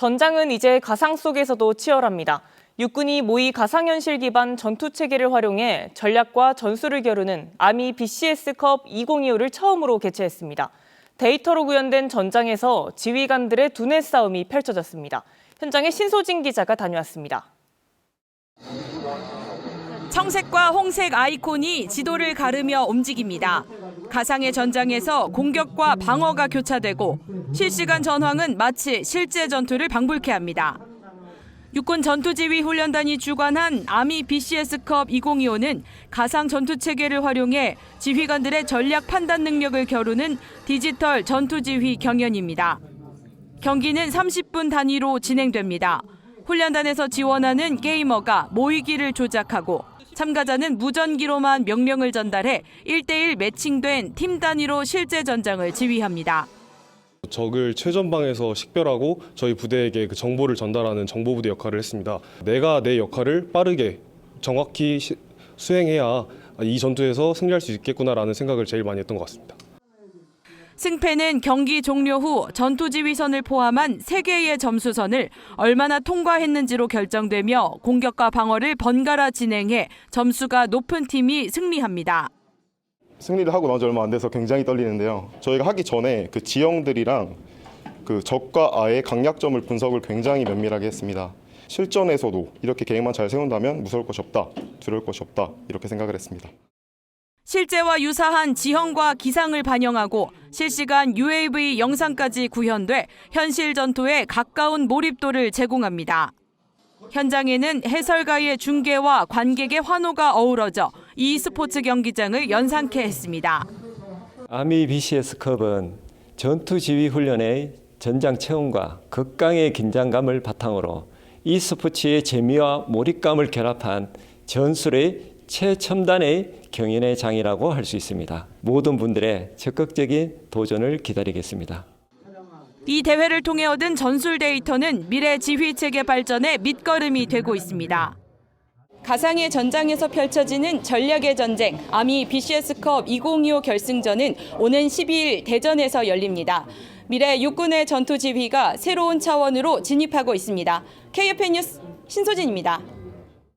전장은 이제 가상 속에서도 치열합니다. 육군이 모의 가상현실 기반 전투 체계를 활용해 전략과 전술을 겨루는 아미 BCS컵 2025를 처음으로 개최했습니다. 데이터로 구현된 전장에서 지휘관들의 두뇌 싸움이 펼쳐졌습니다. 현장에 신소진 기자가 다녀왔습니다. 청색과 홍색 아이콘이 지도를 가르며 움직입니다. 가상의 전장에서 공격과 방어가 교차되고 실시간 전황은 마치 실제 전투를 방불케 합니다. 육군 전투지휘 훈련단이 주관한 아미 BCS컵 2025는 가상 전투 체계를 활용해 지휘관들의 전략 판단 능력을 겨루는 디지털 전투지휘 경연입니다. 경기는 30분 단위로 진행됩니다. 훈련단에서 지원하는 게이머가 모의기를 조작하고 참가자는 무전기로만 명령을 전달해 1대1 매칭된 팀 단위로 실제 전장을 지휘합니다. 적을 최전방에서 식별하고 저희 부대에게 그 정보를 전달하는 정보부대 역할을 했습니다. 내가 내 역할을 빠르게 정확히 시- 수행해야 이 전투에서 승리할 수 있겠구나라는 생각을 제일 많이 했던 것 같습니다. 승패는 경기 종료 후 전투지휘선을 포함한 3개의 점수선을 얼마나 통과했는지로 결정되며 공격과 방어를 번갈아 진행해 점수가 높은 팀이 승리합니다. 승리를 하고 나지 얼마 안 돼서 굉장히 떨리는데요. 저희가 하기 전에 그 지형들이랑 그 적과 아의 강약점을 분석을 굉장히 면밀하게 했습니다. 실전에서도 이렇게 계획만 잘 세운다면 무서울 것이 없다, 두려울 것이 없다 이렇게 생각을 했습니다. 실제와 유사한 지형과 기상을 반영하고 실시간 UAV 영상까지 구현돼 현실 전투에 가까운 몰입도를 제공합니다. 현장에는 해설가의 중계와 관객의 환호가 어우러져 이 스포츠 경기장을 연상케 했습니다. 아미 BCS컵은 전투 지휘 훈련의 전장 체험과 극강의 긴장감을 바탕으로 이 스포츠의 재미와 몰입감을 결합한 전술의 최첨단의 경연의 장이라고 할 수 있습니다. 모든 분들의 적극적인 도전을 기다리겠습니다. 이 대회를 통해 얻은 전술 데이터는 미래 지휘 체계 발전의 밑거름이 되고 있습니다. 가상의 전장에서 펼쳐지는 전략의 전쟁 아미 BCS컵 2025 결승전은 오는 12일 대전에서 열립니다. 미래 육군의 전투 지휘가 새로운 차원으로 진입하고 있습니다. KFN 뉴스 신소진입니다.